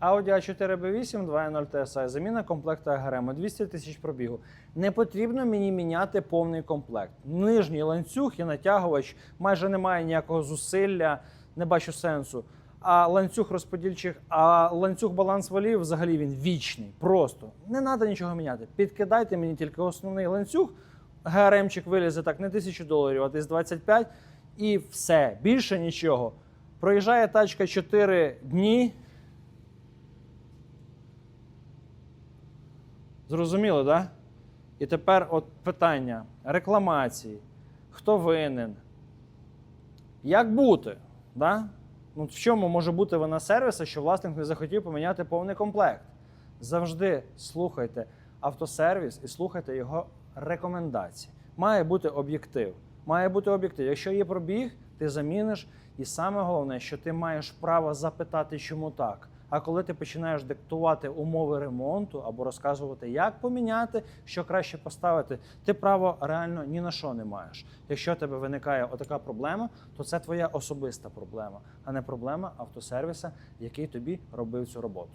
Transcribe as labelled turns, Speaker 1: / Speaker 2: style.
Speaker 1: Audi A4 B8 2.0 TSI, заміна комплекту АГРМ, 200 тисяч пробігу. Не потрібно мені міняти повний комплект. Нижній ланцюг і натягувач майже немає ніякого зусилля, не бачу сенсу. А ланцюг розподільчих, а ланцюг баланс валів взагалі він вічний. Просто не треба нічого міняти. Підкидайте мені тільки основний ланцюг. ГРМчик вилізе так не тисячу доларів, а десь 25, і все. Більше нічого. Проїжджає тачка 4 дні. Зрозуміло, так? Да? І тепер от питання рекламації. Хто винен? Як бути? Да? Ну, в чому може бути вина сервісу, що власник не захотів поміняти повний комплект? Завжди слухайте автосервіс і слухайте його рекомендації. Має бути об'єктив. Має бути об'єктив. Якщо є пробіг, ти заміниш. І саме головне, що ти маєш право запитати, чому так. А коли ти починаєш диктувати умови ремонту або розказувати, як поміняти, що краще поставити, ти право реально ні на що не маєш. Якщо тебе виникає отака проблема, то це твоя особиста проблема, а не проблема автосервіса, який тобі робив цю роботу.